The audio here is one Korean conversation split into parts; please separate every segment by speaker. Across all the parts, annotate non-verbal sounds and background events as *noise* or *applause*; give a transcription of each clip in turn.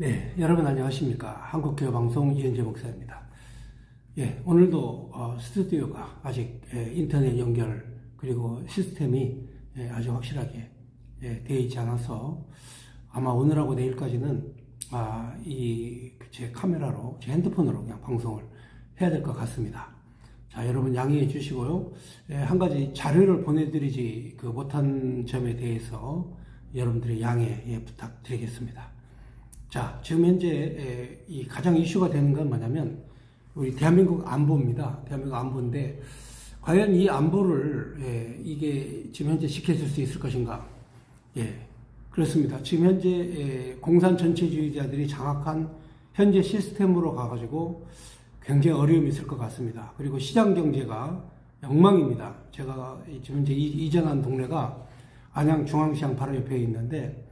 Speaker 1: 네, 여러분 안녕하십니까. 한국교회 방송 이현재 목사입니다. 예, 오늘도 어, 스튜디오가 아직 예, 인터넷 연결 그리고 시스템이 예, 아주 확실하게 예, 되어 있지 않아서 아마 오늘하고 내일까지는 아, 이 제 카메라로 제 핸드폰으로 그냥 방송을 해야 될 것 같습니다. 자, 여러분 양해해 주시고요. 예, 한 가지 자료를 보내드리지 그 못한 점에 대해서 여러분들의 양해 예, 부탁드리겠습니다. 자, 지금 현재 에, 이 가장 이슈가 되는 건 뭐냐면 우리 대한민국 안보입니다. 대한민국 안보인데 과연 이 안보를 예, 이게 지금 현재 지켜줄 수 있을 것인가? 예, 그렇습니다. 지금 현재 예, 공산 전체주의자들이 장악한 현재 시스템으로 가가지고 굉장히 어려움이 있을 것 같습니다. 그리고 시장 경제가 엉망입니다. 제가 지금 현재 이- 이전한 동네가 안양 중앙시장 바로 옆에 있는데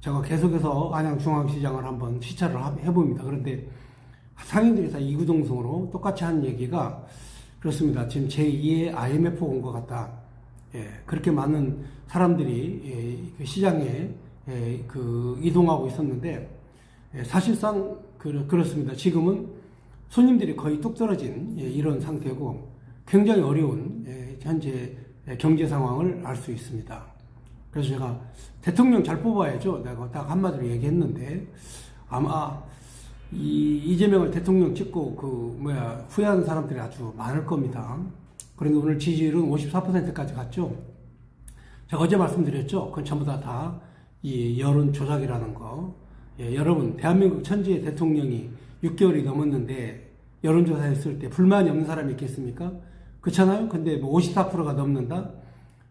Speaker 1: 제가 계속해서 안양 중앙시장을 한번 시찰을 하- 해봅니다. 그런데 상인들이 다 이구동성으로 똑같이 하는 얘기가 그렇습니다. 지금 제2의 IMF 온 것 같다. 예, 그렇게 많은 사람들이 예, 그 시장에 예, 그 이동하고 있었는데 예, 사실상 그, 그렇습니다. 지금은 손님들이 거의 뚝 떨어진 예, 이런 상태고 굉장히 어려운 예, 현재 예, 경제 상황을 알 수 있습니다. 그래서 제가 대통령 잘 뽑아야죠. 내가 딱 한마디로 얘기했는데 아마 이 이재명을 대통령 찍고 그 뭐야 후회하는 사람들이 아주 많을 겁니다. 그런데 오늘 지지율은 54%까지 갔죠. 제가 어제 말씀드렸죠. 그건 전부 다 다 이 여론 조작이라는 거. 예, 여러분 대한민국 천지의 대통령이 6개월이 넘었는데 여론조사했을 때 불만이 없는 사람이 있겠습니까? 그렇잖아요. 근데 뭐 54%가 넘는다.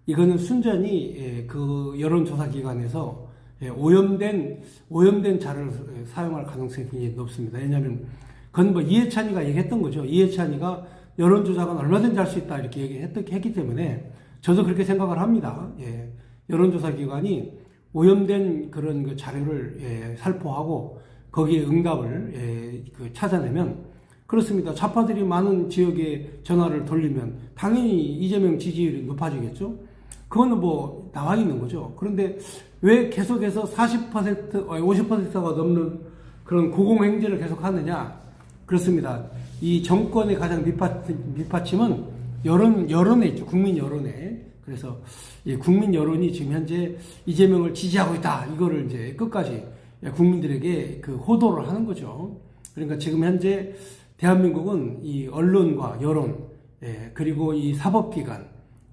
Speaker 1: 이거는 순전히 예, 그 여론조사 기관에서 예, 오염된 오염된 자료를 사용할 가능성이 굉장히 높습니다. 왜냐하면 그건 뭐 이해찬이가 얘기했던 거죠. 이해찬이가 여론조작은 얼마든지 할 수 있다 이렇게 얘기했기 때문에 저도 그렇게 생각을 합니다. 예, 여론조사 기관이 오염된 그런 그 자료를 예, 살포하고 거기에 응답을 예, 그 찾아내면 그렇습니다. 좌파들이 많은 지역에 전화를 돌리면 당연히 이재명 지지율이 높아지겠죠. 그거는 뭐 나와 있는 거죠. 그런데 왜 계속해서 40% 50%가 넘는 그런 고공행제를 계속 하느냐? 그렇습니다. 이 정권의 가장 밑받, 밑받 침은 여론 여론에 있죠. 국민 여론에. 그래서 이 국민 여론이 지금 현재 이재명을 지지하고 있다. 이거를 이제 끝까지 국민들에게 그 호도를 하는 거죠. 그러니까 지금 현재 대한민국은 이 언론과 여론, 예, 그리고 이 사법기관,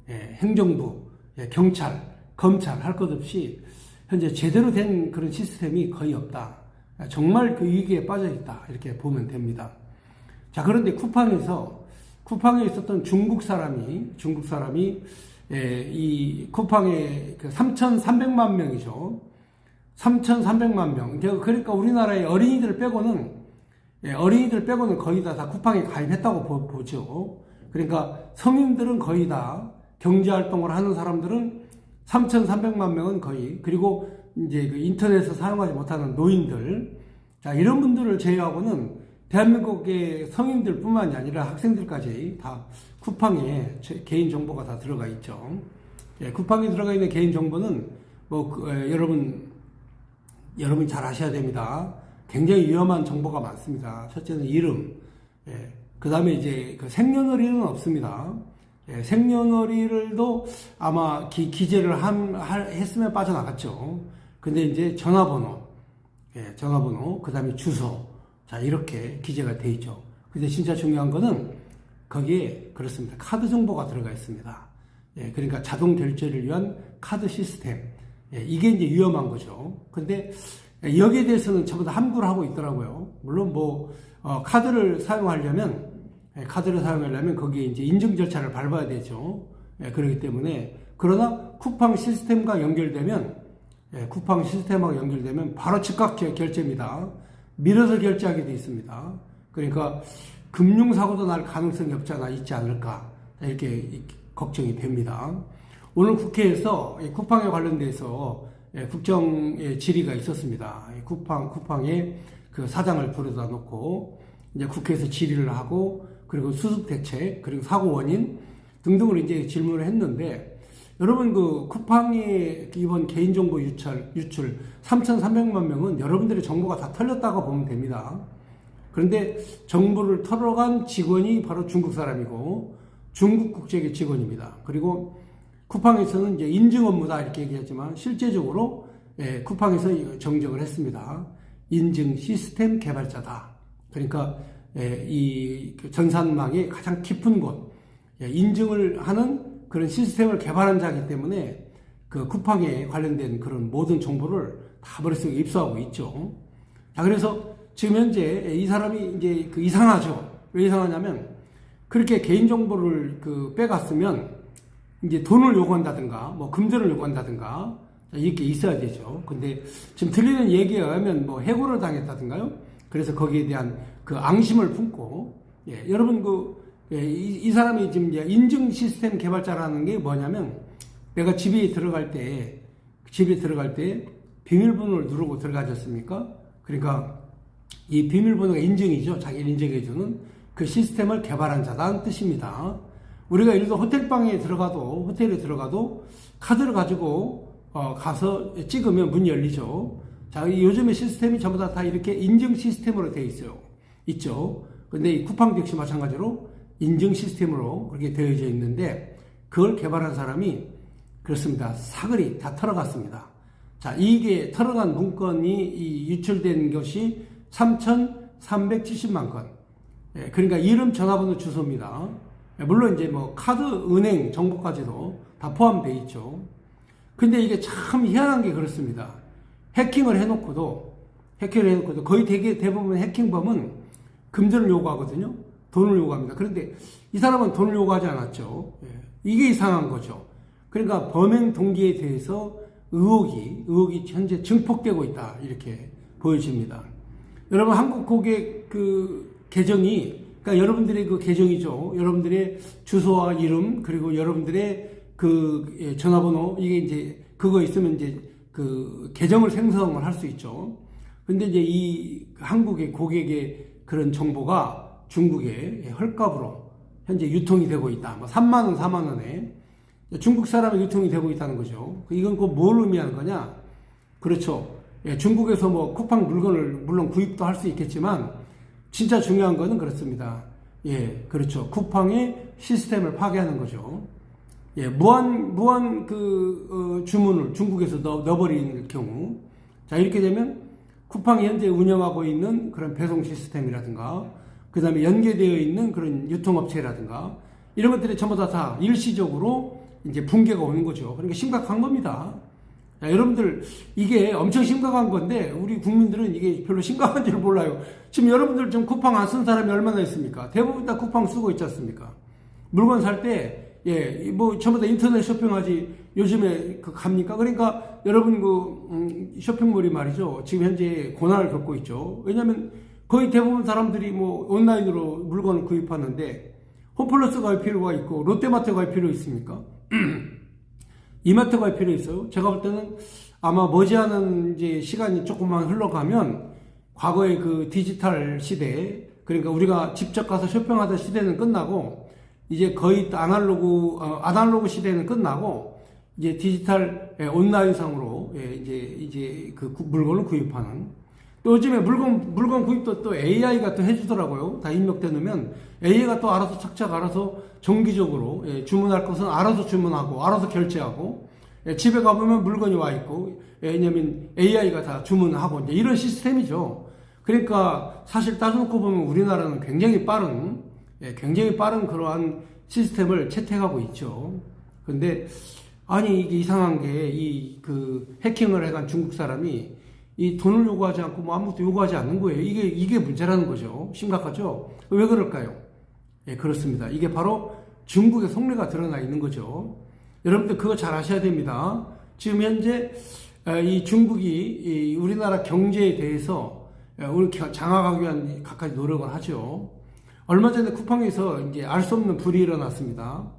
Speaker 1: 예, 행정부, 예, 경찰, 검찰 할 것 없이 현재 제대로 된 그런 시스템이 거의 없다. 정말 그 위기에 빠져 있다. 이렇게 보면 됩니다. 자, 그런데 쿠팡에서, 쿠팡에 있었던 중국 사람이, 중국 사람이, 예, 이 쿠팡에 그 3,300만 명이죠. 3,300만 명. 그러니까 우리나라의 어린이들 빼고는, 예, 어린이들 빼고는 거의 다, 다 쿠팡에 가입했다고 보, 보죠. 그러니까 성인들은 거의 다 경제활동을 하는 사람들은 3,300만 명은 거의, 그리고 이제 그 인터넷을 사용하지 못하는 노인들, 자, 이런 분들을 제외하고는 대한민국의 성인들 뿐만이 아니라 학생들까지 다 쿠팡에 제- 개인 정보가 다 들어가 있죠. 예, 쿠팡에 들어가 있는 개인 정보는 뭐, 그, 에, 여러분, 여러분 잘 아셔야 됩니다. 굉장히 위험한 정보가 많습니다. 첫째는 이름, 예, 그 다음에 이제 그 생년월일은 없습니다. 예, 생년월일도 아마 기, 기재를 한, 할- 했으면 빠져나갔죠. 근데 이제 전화번호, 예, 전화번호, 그 다음에 주소. 자, 이렇게 기재가 돼 있죠. 근데 진짜 중요한 거는 거기에 그렇습니다. 카드 정보가 들어가 있습니다. 예, 그러니까 자동 결제를 위한 카드 시스템. 예, 이게 이제 위험한 거죠. 근데 여기에 대해서는 전부 다 함구를 하고 있더라고요. 물론 뭐, 어, 카드를 사용하려면, 예, 카드를 사용하려면 거기에 이제 인증 절차를 밟아야 되죠. 예, 그렇기 때문에. 그러나 쿠팡 시스템과 연결되면 예, 쿠팡 시스템하고 연결되면 바로 즉각 결- 결제입니다. 밀어서 결제하게 돼 있습니다. 그러니까 금융사고도 날 가능성이 없지 않아 있지 않을까 이렇게 걱정이 됩니다. 오늘 국회에서 이 쿠팡에 관련돼서 예, 국정의 질의가 있었습니다. 이 쿠팡 쿠팡의 그 사장을 불러다 놓고 이제 국회에서 질의를 하고 그리고 수습 대책 그리고 사고 원인 등등을 이제 질문을 했는데 여러분 그 쿠팡의 이번 개인정보 유출, 유출 3,300만 명은 여러분들의 정보가 다 털렸다고 보면 됩니다. 그런데 정보를 털어간 직원이 바로 중국 사람이고 중국 국적의 직원입니다. 그리고 쿠팡에서는 이제 인증 업무다 이렇게 얘기하지만 실제적으로 예, 쿠팡에서 정정을 했습니다. 인증 시스템 개발자다. 그러니까 예, 이그 전산망의 가장 깊은 곳 예, 인증을 하는 그런 시스템을 개발한 자이기 때문에 그 쿠팡에 관련된 그런 모든 정보를 다 머릿속에 입수하고 있죠. 자, 그래서 지금 현재 이 사람이 이제 그 이상하죠. 왜 이상하냐면 그렇게 개인 정보를 그 빼갔으면 이제 돈을 요구한다든가 뭐 금전을 요구한다든가 이렇게 있어야 되죠. 근데 지금 들리는 얘기에 의하면 뭐 해고를 당했다든가요. 그래서 거기에 대한 그 앙심을 품고 예, 여러분 그 예, 이, 이 사람이 지금 인증 시스템 개발자라는 게 뭐냐면 내가 집에 들어갈 때 집에 들어갈 때 비밀번호를 누르고 들어가졌습니까? 그러니까 이 비밀번호가 인증이죠. 자기를 인증해주는 그 시스템을 개발한 자다는 뜻입니다. 우리가 예를 들어 호텔방에 들어가도 호텔에 들어가도 카드를 가지고 어, 가서 찍으면 문이 열리죠. 자, 이 요즘의 시스템이 전부 다, 다 이렇게 인증 시스템으로 되어 있어요. 있죠. 근데 이 쿠팡도 역시 마찬가지로 인증 시스템으로 그렇게 되어져 있는데 그걸 개발한 사람이 그렇습니다. 사글이 다 털어갔습니다. 자, 이게 털어간 문건이 이 유출된 것이 3,370만 건. 예, 그러니까 이름, 전화번호, 주소입니다. 예, 물론 이제 뭐 카드, 은행 정보까지도 다 포함되어 있죠. 근데 이게 참 희한한 게 그렇습니다. 해킹을 해놓고도, 해킹을 해놓고도 거의 대개 대부분 해킹범은 금전을 요구하거든요. 돈을 요구합니다. 그런데 이 사람은 돈을 요구하지 않았죠. 예, 이게 이상한 거죠. 그러니까 범행 동기에 대해서 의혹이, 의혹이 현재 증폭되고 있다. 이렇게 보여집니다. 여러분, 한국 고객 그 계정이, 그러니까 여러분들의 그 계정이죠. 여러분들의 주소와 이름, 그리고 여러분들의 그 예, 전화번호, 이게 이제 그거 있으면 이제 그 계정을 생성을 할 수 있죠. 근데 이제 이 한국의 고객의 그런 정보가 중국에 헐값으로 현재 유통이 되고 있다. 뭐 3만 원, 4만 원에. 중국 사람이 유통이 되고 있다는 거죠. 이건 그뭘 의미하는 거냐? 그렇죠. 예, 중국에서 뭐 쿠팡 물건을 물론 구입도 할 수 있겠지만 진짜 중요한 거는 그렇습니다. 예, 그렇죠. 쿠팡의 시스템을 파괴하는 거죠. 예, 무한 무한 그 어, 주문을 중국에서 넣, 넣어버리는 경우, 자 이렇게 되면 쿠팡이 현재 운영하고 있는 그런 배송 시스템이라든가, 그 다음에 연계되어 있는 그런 유통업체라든가 이런 것들이 전부 다, 다 일시적으로 이제 붕괴가 오는 거죠. 그러니까 심각한 겁니다. 자, 여러분들 이게 엄청 심각한 건데 우리 국민들은 이게 별로 심각한 줄 *laughs* 몰라요. 지금 여러분들 좀 쿠팡 안 쓴 사람이 얼마나 있습니까? 대부분 다 쿠팡 쓰고 있지 않습니까? 물건 살 때 예, 뭐 전부 다 인터넷 쇼핑하지 요즘에 그 갑니까? 그러니까 여러분 그 음, 쇼핑몰이 말이죠. 지금 현재 고난을 겪고 있죠. 왜냐하면 거의 대부분 사람들이 뭐 온라인으로 물건을 구입하는데 홈플러스 갈 필요가 있고 롯데마트 갈 필요 있습니까? *clears throat* 이마트 갈 필요 있어요. 제가 볼 때는 아마 머지않은 이제 시간이 조금만 흘러가면 과거의 그 디지털 시대, 그러니까 우리가 직접 가서 쇼핑하던 시대는 끝나고 이제 거의 아날로그 어, 아날로그 시대는 끝나고 이제 디지털 예, 온라인상으로 예, 이제 이제 그 구- 물건을 구입하는 또 요즘에 물건 물건 구입도 또 AI가 또 해주더라고요. 다 입력돼 놓으면 AI가 또 알아서 착착 알아서 정기적으로 예, 주문할 것은 알아서 주문하고 알아서 결제하고 예, 집에 가보면 물건이 와 있고 예, 왜냐면 AI가 다 주문하고 이제 이런 시스템이죠. 그러니까 사실 따져놓고 보면 우리나라는 굉장히 빠른 예, 굉장히 빠른 그러한 시스템을 채택하고 있죠. 근데 아니 이게 이상한 게 이 그 해킹을 해간 중국 사람이 이 돈을 요구하지 않고 뭐 아무것도 요구하지 않는 거예요. 이게 이게 문제라는 거죠. 심각하죠. 왜 그럴까요? 예, 그렇습니다. 이게 바로 중국의 속내가 드러나 있는 거죠. 여러분들 그거 잘 아셔야 됩니다. 지금 현재 에, 이 중국이 이 우리나라 경제에 대해서 에, 오늘 겨- 장악하기 위한 각가지 노력을 하죠. 얼마 전에 쿠팡에서 이제 알 수 없는 불이 일어났습니다.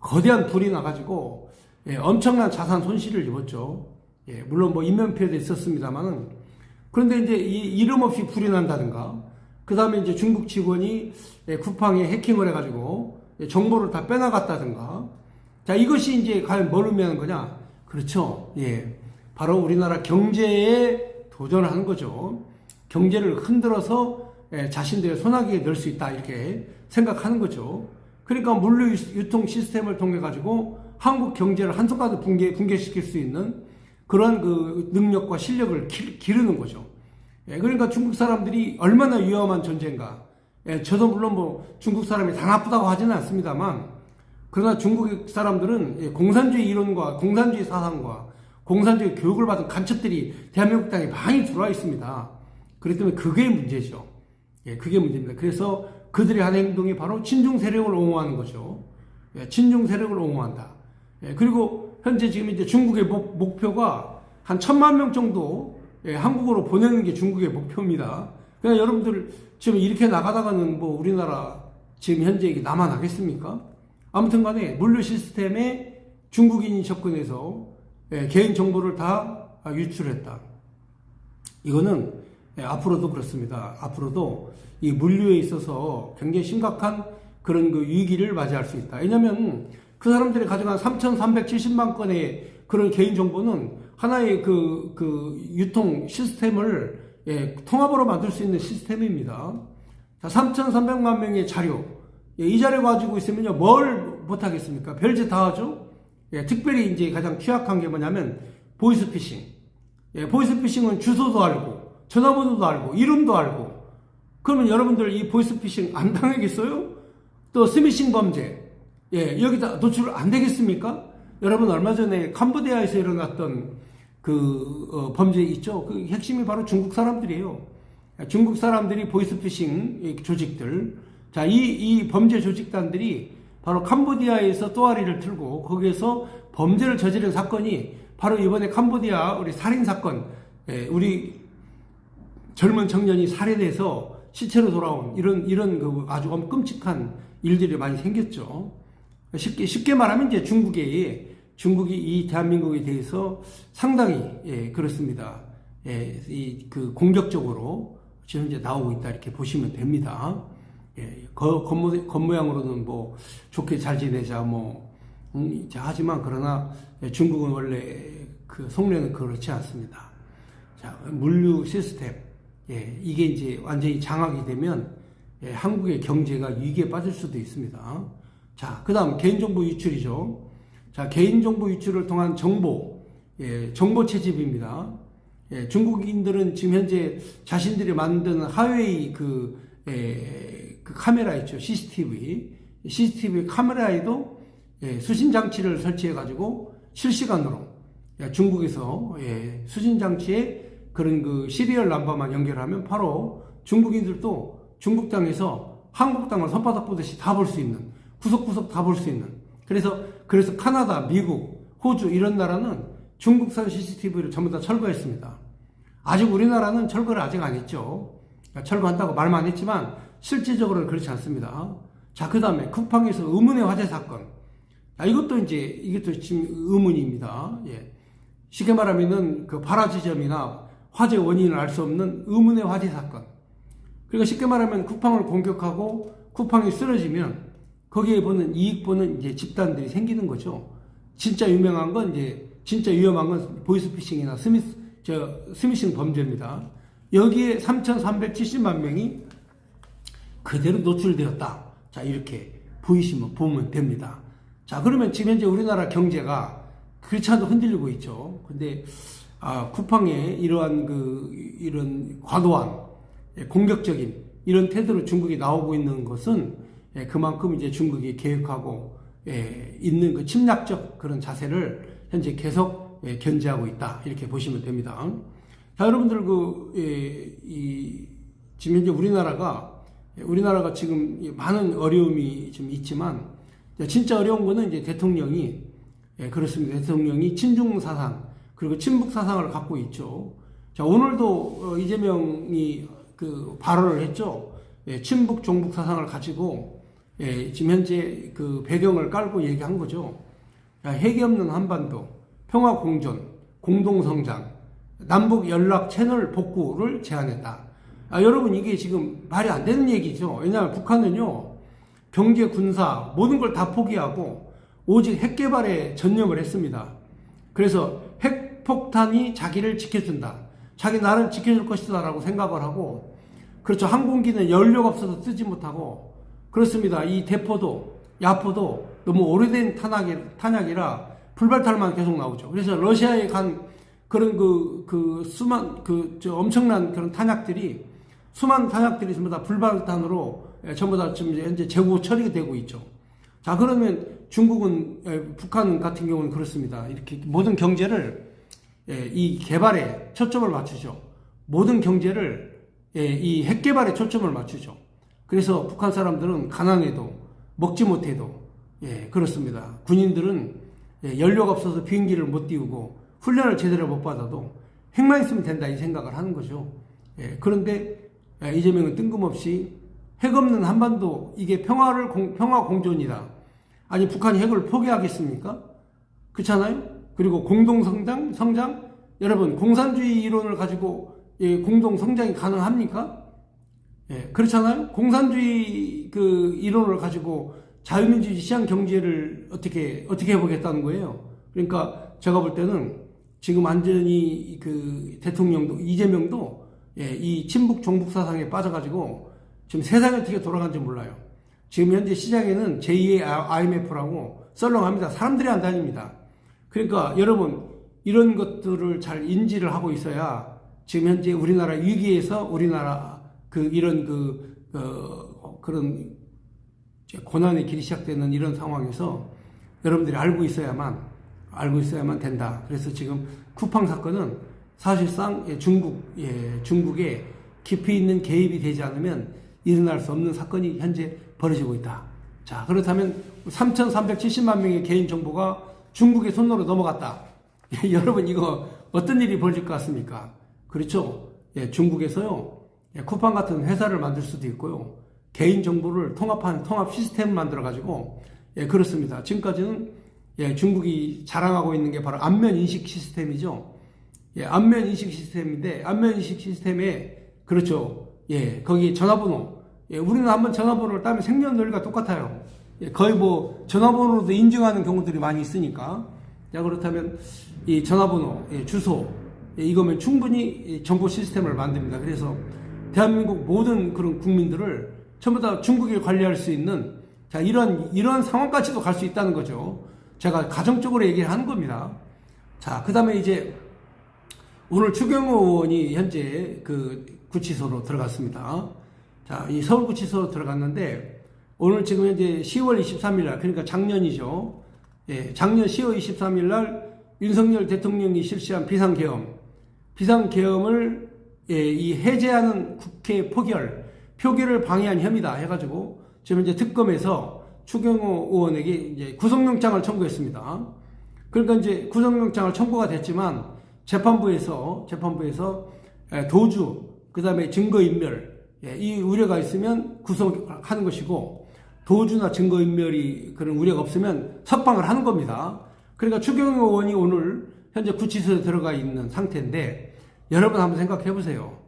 Speaker 1: 거대한 불이 나가지고 예, 엄청난 자산 손실을 입었죠. 예, 물론 뭐 인명피해도 있었습니다만은 그런데 이제 이 이름 없이 불이 난다든가 그 다음에 이제 중국 직원이 예, 쿠팡에 해킹을 해가지고 예, 정보를 다 빼나갔다든가 자, 이것이 이제 과연 뭘 의미하는 거냐? 그렇죠. 예. 바로 우리나라 경제에 도전을 하는 거죠. 경제를 흔들어서 예, 자신들의 손아귀에 넣을 수 있다. 이렇게 생각하는 거죠. 그러니까 물류 유통 시스템을 통해 가지고 한국 경제를 한순간에 붕괴, 붕괴시킬 수 있는 그런 그 능력과 실력을 기, 기르는 거죠. 예, 그러니까 중국 사람들이 얼마나 위험한 존재인가. 예, 저도 물론 뭐 중국 사람이 다 나쁘다고 하지는 않습니다만, 그러나 중국 사람들은 예, 공산주의 이론과 공산주의 사상과 공산주의 교육을 받은 간첩들이 대한민국 땅에 많이 들어와 있습니다. 그렇기 때문에 그게 문제죠. 예, 그게 문제입니다. 그래서 그들의 한 행동이 바로 친중 세력을 옹호하는 거죠. 예, 친중 세력을 옹호한다. 예, 그리고 현재 지금 이제 중국의 목, 목표가 한 천만 명 정도 예, 한국으로 보내는 게 중국의 목표입니다. 그러니까 여러분들 지금 이렇게 나가다가는 뭐 우리나라 지금 현재 이게 남아 나겠습니까? 아무튼 간에 물류 시스템에 중국인이 접근해서 예, 개인 정보를 다 유출했다. 이거는 예, 앞으로도 그렇습니다. 앞으로도 이 물류에 있어서 굉장히 심각한 그런 그 위기를 맞이할 수 있다. 왜냐하면 그 사람들이 가져간 3,370만 건의 그런 개인 정보는 하나의 그, 그 유통 시스템을 예, 통합으로 만들 수 있는 시스템입니다. 자, 3,300만 명의 자료. 예, 이 자료 가지고 있으면요, 뭘 못하겠습니까? 별짓 다 하죠? 예, 특별히 이제 가장 취약한 게 뭐냐면, 보이스피싱. 예, 보이스피싱은 주소도 알고, 전화번호도 알고, 이름도 알고. 그러면 여러분들 이 보이스피싱 안 당하겠어요? 또 스미싱 범죄. 예, 여기다 노출 안 되겠습니까? 여러분 얼마 전에 캄보디아에서 일어났던 그 어, 범죄 있죠. 그 핵심이 바로 중국 사람들이에요. 중국 사람들이 보이스피싱 조직들. 자, 이, 이 범죄 조직단들이 바로 캄보디아에서 또아리를 틀고 거기에서 범죄를 저지른 사건이 바로 이번에 캄보디아 우리 살인 사건, 예, 우리 젊은 청년이 살해돼서 시체로 돌아온 이런 이런 그 아주 끔찍한 일들이 많이 생겼죠. 쉽게 쉽게 말하면 이제 중국의 중국이 이 대한민국에 대해서 상당히 예, 그렇습니다. 예, 이 그 공격적으로 지금 이제 나오고 있다 이렇게 보시면 됩니다. 예, 겉, 겉모, 겉모양으로는 뭐 좋게 잘 지내자 뭐 음, 하지만 그러나 중국은 원래 그 속내는 그렇지 않습니다. 자 물류 시스템 예, 이게 이제 완전히 장악이 되면 예, 한국의 경제가 위기에 빠질 수도 있습니다. 자, 그 다음 개인정보 유출이죠. 자, 개인정보 유출을 통한 정보, 예, 정보 채집입니다. 예, 중국인들은 지금 현재 자신들이 만든 하웨이 그, 예, 그 카메라 있죠. CCTV. CCTV 카메라에도 예, 수신 장치를 설치해 가지고 실시간으로 예, 중국에서 예, 수신 장치에 그런 그 시리얼 넘버만 연결하면 바로 중국인들도 중국 땅에서 한국 땅을 손바닥 보듯이 다 볼 수 있는 구석구석 다 볼 수 있는 그래서 그래서 카나다, 미국, 호주 이런 나라는 중국산 CCTV를 전부 다 철거했습니다. 아직 우리나라는 철거를 아직 안 했죠. 그러니까 철거한다고 말만 했지만 실질적으로는 그렇지 않습니다. 자, 그 다음에 쿠팡에서 의문의 화재 사건. 아, 이것도 이제, 이것도 지금 의문입니다. 예. 쉽게 말하면은 그 발화 지점이나 화재 원인을 알 수 없는 의문의 화재 사건. 그러니까 쉽게 말하면 쿠팡을 공격하고 쿠팡이 쓰러지면 거기에 보는 이익 보는 이제 집단들이 생기는 거죠. 진짜 유명한 건 이제 진짜 위험한 건 보이스피싱이나 스미스 저 스미싱 범죄입니다. 여기에 3,370만 명이 그대로 노출되었다. 자 이렇게 보이시면 보면 됩니다. 자 그러면 지금 현재 우리나라 경제가 그렇지 않도 흔들리고 있죠. 근데 아, 쿠팡의 이러한 그 이런 과도한 예, 공격적인 이런 태도로 중국이 나오고 있는 것은 예, 그만큼 이제 중국이 계획하고 예, 있는 그 침략적 그런 자세를 현재 계속 예, 견제하고 있다 이렇게 보시면 됩니다. 자 여러분들 그 이, 지금 현재 우리나라가 우리나라가 지금 많은 어려움이 좀 있지만 진짜 어려운 거는 이제 대통령이 그렇습니다. 대통령이 친중 사상 그리고 친북 사상을 갖고 있죠. 자 오늘도 어, 이재명이 그 발언을 했죠. 친북 종북 사상을 가지고 예, 지금 현재 그 배경을 깔고 얘기한 거죠. 핵이 없는 한반도, 평화 공존, 공동 성장, 남북 연락 채널 복구를 제안했다. 아, 여러분 이게 지금 말이 안 되는 얘기죠. 왜냐하면 북한은요 경제, 군사 모든 걸 다 포기하고 오직 핵 개발에 전념을 했습니다. 그래서 핵 폭탄이 자기를 지켜준다. 자기 나라를 지켜줄 것이다라고 생각을 하고 그렇죠. 항공기는 연료가 없어서 뜨지 못하고 그렇습니다. 이 대포도 야포도 너무 오래된 탄약이, 탄약이라 불발탈만 계속 나오죠. 그래서 러시아에 간 그런 그, 그 수만, 그, 저 엄청난 그런 탄약들이 수많은 탄약들이 전부 다 불발탄으로 예, 전부 다 지금 현재 재고 처리가 되고 있죠. 자, 그러면 중국은, 예, 북한 같은 경우는 그렇습니다. 이렇게 모든 경제를 예, 이 개발에 초점을 맞추죠. 모든 경제를 예, 이핵 개발에 초점을 맞추죠. 그래서 북한 사람들은 가난해도 먹지 못해도 예, 그렇습니다. 군인들은 예, 연료가 없어서 비행기를 못 띄우고 훈련을 제대로 못 받아도 핵만 있으면 된다 이 생각을 하는 거죠. 예, 그런데 예, 이재명은 뜬금없이 핵 없는 한반도 이게 평화를 공, 평화 공존이다. 아니 북한이 핵을 포기하겠습니까? 그렇잖아요. 그리고 공동 성장 성장 여러분 공산주의 이론을 가지고 예, 공동 성장이 가능합니까? 예, 그렇잖아요. 공산주의 그 이론을 가지고 자유민주주의 시장 경제를 어떻게 어떻게 해보겠다는 거예요. 그러니까 제가 볼 때는 지금 완전히 그 대통령도 이재명도 예, 이 친북 종북 사상에 빠져가지고 지금 세상이 어떻게 돌아가는지 몰라요. 지금 현재 시장에는 제2의 IMF라고 썰렁합니다. 사람들이 안 다닙니다. 그러니까 여러분 이런 것들을 잘 인지를 하고 있어야 지금 현재 우리나라 위기에서 우리나라 그 이런 그, 그 그런 고난의 길이 시작되는 이런 상황에서 여러분들이 알고 있어야만 알고 있어야만 된다. 그래서 지금 쿠팡 사건은 사실상 예, 중국 예, 중국에 깊이 있는 개입이 되지 않으면 일어날 수 없는 사건이 현재 벌어지고 있다. 자 그렇다면 3,370만 명의 개인 정보가 중국의 손으로 넘어갔다. 예, *laughs* 여러분 이거 어떤 일이 벌어질 것 같습니까? 그렇죠. 예, 중국에서요 예, 쿠팡 같은 회사를 만들 수도 있고요. 개인 정보를 통합한 통합 시스템을 만들어 가지고 예, 그렇습니다. 지금까지는 예, 중국이 자랑하고 있는 게 바로 안면 인식 시스템이죠. 예, 안면 인식 시스템인데 안면 인식 시스템에 그렇죠. 예, 거기 전화번호. 예, 우리는 한번 전화번호를 따면 생년월일과 똑같아요. 예, 거의 뭐 전화번호로도 인증하는 경우들이 많이 있으니까. 자 그렇다면 이 전화번호, 예, 주소 예, 이거면 충분히 정보 시스템을 만듭니다. 그래서 대한민국 모든 그런 국민들을 전부 다 중국에 관리할 수 있는 자 이런 이런 상황까지도 갈 수 있다는 거죠. 제가 가정적으로 얘기를 하는 겁니다. 자 그다음에 이제 오늘 추경호 의원이 현재 그 구치소로 들어갔습니다. 자, 이 서울구치소 들어갔는데 오늘 지금 현재 10월 23일 날 그러니까 작년이죠. 예, 작년 10월 23일 날 윤석열 대통령이 실시한 비상계엄, 비상계엄을 예, 이 해제하는 국회 포결, 표결을 방해한 혐의다 해가지고 지금 이제 특검에서 추경호 의원에게 이제 구속영장을 청구했습니다. 그러니까 이제 구속영장을 청구가 됐지만 재판부에서 재판부에서 예, 도주 그다음에 증거인멸 예, 이 우려가 있으면 구속하는 것이고 도주나 증거인멸이 그런 우려가 없으면 석방을 하는 겁니다. 그러니까 추경호 의원이 오늘 현재 구치소에 들어가 있는 상태인데 여러분 한번 생각해 보세요.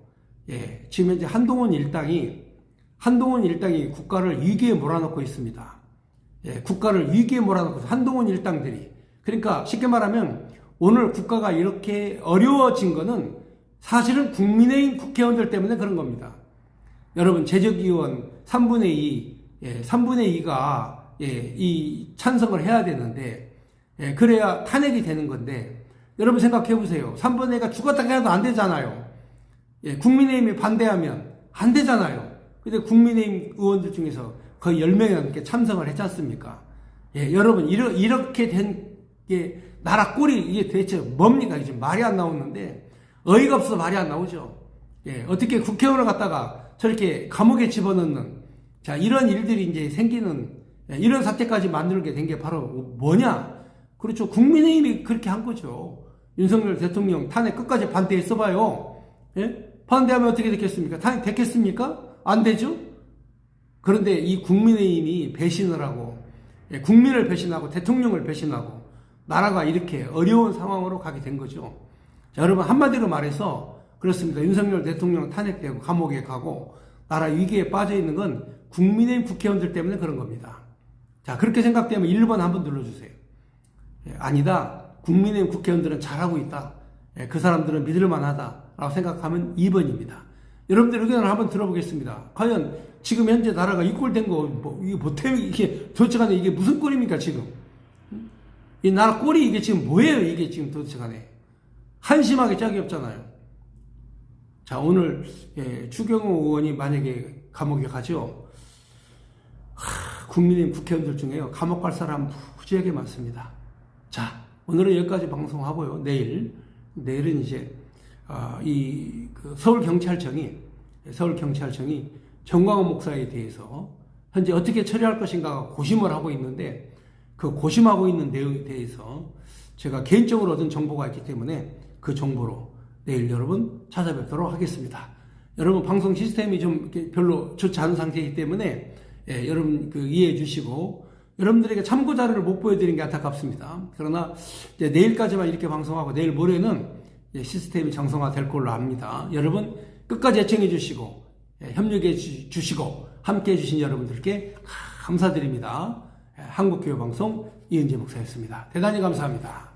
Speaker 1: 예, 지금 현재 한동훈 일당이 한동훈 일당이 국가를 위기에 몰아넣고 있습니다. 예, 국가를 위기에 몰아넣고 한동훈 일당들이 그러니까 쉽게 말하면 오늘 국가가 이렇게 어려워진 거는 사실은 국민의힘 국회의원들 때문에 그런 겁니다. 여러분 제적위원 3분의 2, 예, 3분의 2가 예, 이 찬성을 해야 되는데 예, 그래야 탄핵이 되는 건데 여러분 생각해 보세요. 3분의 2가 죽었다 해도 안 되잖아요. 예, 국민의힘이 반대하면 안 되잖아요. 근데 국민의힘 의원들 중에서 거의 10명이 넘게 참석을 했지 않습니까? 예, 여러분 이러, 이렇게 된 게 나라 꼴이 이게 대체 뭡니까? 이제 말이 안 나오는데 어이가 없어서 말이 안 나오죠. 예, 어떻게 국회의원을 갖다가 저렇게 감옥에 집어넣는 자 이런 일들이 이제 생기는 예, 이런 사태까지 만들게 된 게 바로 뭐냐? 그렇죠. 국민의힘이 그렇게 한 거죠. 윤석열 대통령 탄핵 끝까지 반대했어봐요. 예? 반대하면 어떻게 됐겠습니까? 탄핵 됐겠습니까? 안 되죠? 그런데 이 국민의힘이 배신을 하고, 예, 국민을 배신하고, 대통령을 배신하고, 나라가 이렇게 어려운 상황으로 가게 된 거죠. 자, 여러분, 한마디로 말해서, 그렇습니다. 윤석열 대통령 탄핵되고, 감옥에 가고, 나라 위기에 빠져 있는 건 국민의힘 국회의원들 때문에 그런 겁니다. 자, 그렇게 생각되면 1번 한번 눌러주세요. 예, 아니다. 국민의힘 국회의원들은 잘하고 있다. 예, 그 사람들은 믿을 만하다. 라고 생각하면 2번입니다. 여러분들 의견을 한번 들어보겠습니다. 과연 지금 현재 나라가 이 꼴 된 거, 뭐, 이게 보탬이, 이게 도대체 간에 이게 무슨 꼴입니까, 지금? 이 나라 꼴이 이게 지금 뭐예요, 이게 지금 도대체 간에? 한심하게 짝이 없잖아요. 자, 오늘, 예, 추경호 의원이 만약에 감옥에 가죠. 하, 국민의힘 국회의원들 중에요. 감옥 갈 사람 무지하게 많습니다. 자, 오늘은 여기까지 방송하고요. 내일, 내일은 이제, 아, 이, 그 서울경찰청이, 서울경찰청이 정광훈 목사에 대해서 현재 어떻게 처리할 것인가 고심을 하고 있는데 그 고심하고 있는 내용에 대해서 제가 개인적으로 얻은 정보가 있기 때문에 그 정보로 내일 여러분 찾아뵙도록 하겠습니다. 여러분 방송 시스템이 좀 별로 좋지 않은 상태이기 때문에 예, 여러분 그 이해해 주시고 여러분들에게 참고 자료를 못 보여드린 게 안타깝습니다. 그러나 내일까지만 이렇게 방송하고 내일 모레는 시스템이 정상화될 걸로 압니다. 여러분 끝까지 애청해 주시고 예, 협력해 주- 주시고 함께 해 주신 여러분들께 감사드립니다. 예, 한국교회방송 이은재 목사였습니다. 대단히 감사합니다.